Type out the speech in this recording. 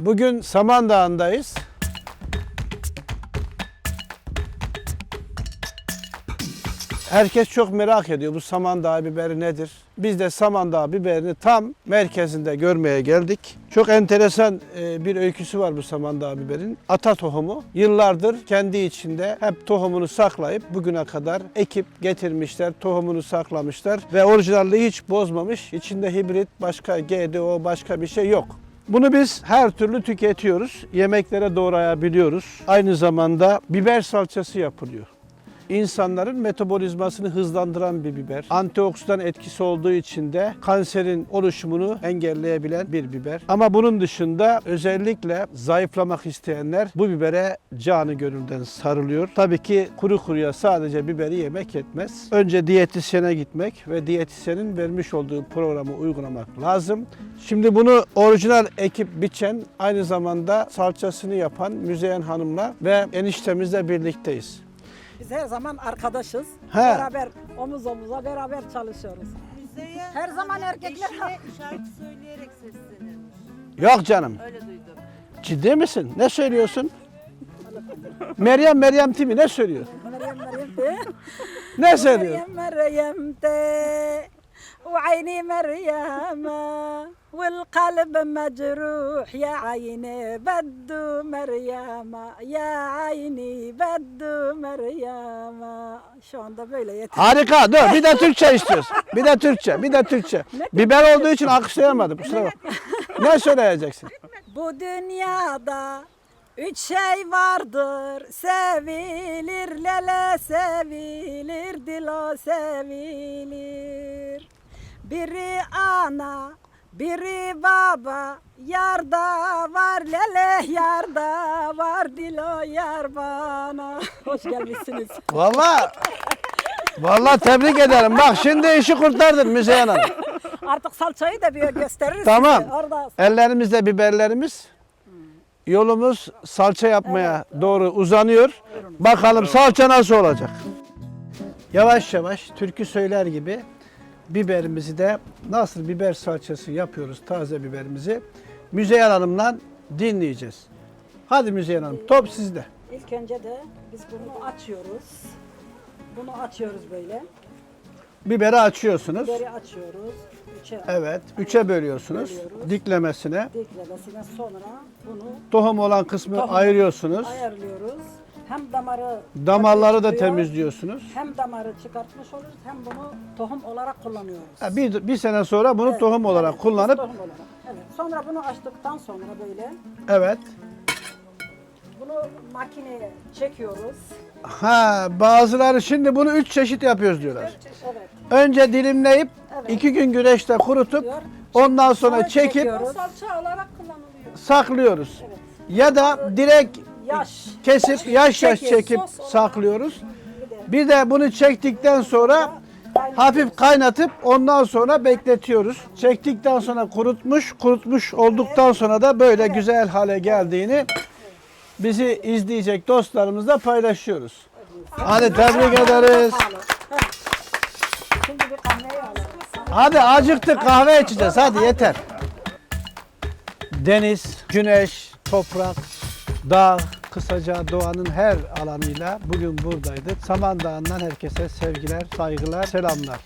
Bugün Samandağ'ındayız. Herkes çok merak ediyor bu Samandağ biberi nedir? Biz de Samandağ biberini tam merkezinde görmeye geldik. Çok enteresan e, bir öyküsü var bu Samandağ biberin. Ata tohumu. Yıllardır kendi içinde hep tohumunu saklayıp bugüne kadar ekip getirmişler, tohumunu saklamışlar ve orijinalliği hiç bozmamış. İçinde hibrit, başka GDO, başka bir şey yok. Bunu biz her türlü tüketiyoruz. Yemeklere doğrayabiliyoruz. Aynı zamanda biber salçası yapılıyor. İnsanların metabolizmasını hızlandıran bir biber. Antioksidan etkisi olduğu için de kanserin oluşumunu engelleyebilen bir biber. Ama bunun dışında özellikle zayıflamak isteyenler bu bibere canı gönülden sarılıyor. Tabii ki kuru kuruya sadece biberi yemek yetmez. Önce diyetisyene gitmek ve diyetisyenin vermiş olduğu programı uygulamak lazım. Şimdi bunu orijinal ekip biçen aynı zamanda salçasını yapan Müzeyyen Hanım'la ve eniştemizle birlikteyiz. Biz her zaman arkadaşız. He. Beraber omuz omuza beraber çalışıyoruz. Müzeye Her zaman erkekler- şarkı söyleyerek seslenirmiş. Yok canım. Öyle duydum. Ciddi misin? Ne söylüyorsun? Meryem Meryem Timi ne söylüyor? Meryem Meryem. Ne söylüyor? Meryem Meryem de. وعيني مريم والقلب مجروح يا عيني بدو مريم يا عيني بدو مريم Şu anda böyle yeter. Harika. Dur bir de Türkçe istiyoruz. Bir de Türkçe. Bir de Türkçe. Biber olduğu için alkışlayamadım. Kusura bak. Ne söyleyeceksin? Bu dünyada üç şey vardır. Sevilir lele sevilir dilo sevilir. Biri ana, biri baba, yarda var lele yarda var dilo yar bana. Hoş gelmişsiniz. Vallahi Vallahi tebrik ederim. Bak şimdi işi kurtardın Müzeyyen Hanım. Artık salçayı da bir gösteririz. Tamam. size. Orada Ellerimizde biberlerimiz. Yolumuz salça yapmaya doğru uzanıyor. Bakalım salça nasıl olacak? Yavaş yavaş türkü söyler gibi biberimizi de nasıl biber salçası yapıyoruz taze biberimizi Müzeyyen Hanım'la dinleyeceğiz. Hadi Müzeyyen Hanım top sizde. ilk önce de biz bunu açıyoruz. Bunu açıyoruz böyle. Biberi açıyorsunuz. Biberi açıyoruz. Üçe Evet. Üçe bölüyorsunuz. Bölüyoruz. Diklemesine. diklemesinden sonra bunu Tohum olan kısmı Tohum. ayırıyorsunuz. ayarlıyoruz. Hem damarı Damarları da temizliyorsunuz. Hem damarı çıkartmış oluruz hem bunu tohum olarak kullanıyoruz. Ha, Bir, bir sene sonra bunu Evet, tohum olarak evet, kullanıp tohum olarak. Evet. Sonra bunu açtıktan sonra böyle evet. Bunu makineye çekiyoruz. Ha bazıları şimdi bunu üç çeşit yapıyoruz diyorlar. Evet. Önce dilimleyip Evet. iki gün güneşte kurutup Diyor. ondan sonra Sonra çekip çekiyoruz. Salça olarak kullanılıyor. saklıyoruz. Evet. Ya da direkt Yaş. kesip yaş yaş Çekiyor, çekip sos olarak. saklıyoruz. Bir de Bir de bunu çektikten sonra hafif kaynatıp ondan sonra bekletiyoruz. Çektikten sonra kurutmuş, kurutmuş olduktan sonra da böyle güzel hale geldiğini bizi izleyecek dostlarımızla paylaşıyoruz. Hadi tebrik ederiz. Hadi acıktık kahve içeceğiz hadi yeter. Deniz, güneş, toprak, dağ, kısaca doğanın her alanıyla bugün buradaydık. Samandağ'ından herkese sevgiler, saygılar, selamlar.